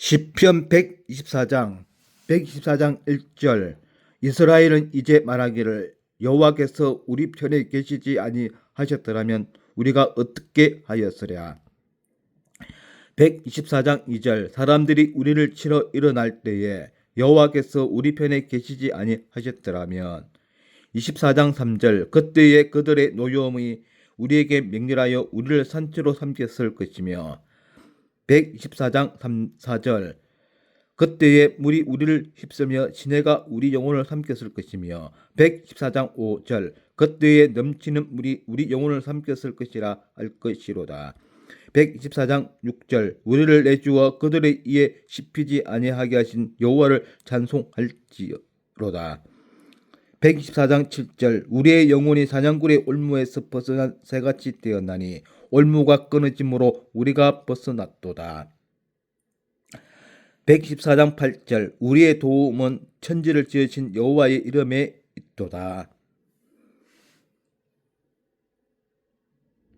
시편 124장 124장 1절 이스라엘은 이제 말하기를 여호와께서 우리 편에 계시지 아니하셨더라면 우리가 어떻게 하였으랴? 124장 2절 사람들이 우리를 치러 일어날 때에 여호와께서 우리 편에 계시지 아니하셨더라면 24장 3절 그때에 그들의 노여움이 우리에게 맹렬하여 우리를 산채로 삼켰을 것이며 124장 3, 4절. 그때에 물이 우리를 휩쓰며 시내가 우리 영혼을 삼켰을 것이며 114장 5절. 그때에 넘치는 물이 우리 영혼을 삼켰을 것이라 할 것이로다. 124장 6절. 우리를 내주어 그들의 이에 씹히지 아니하게 하신 여호와를 찬송할지로다 124장 7절 우리의 영혼이 사냥꾼의 올무에서 벗어난 새같이 되었나니 올무가 끊어짐으로 우리가 벗어났도다. 124장 8절 우리의 도움은 천지를 지으신 여호와의 이름에 있도다.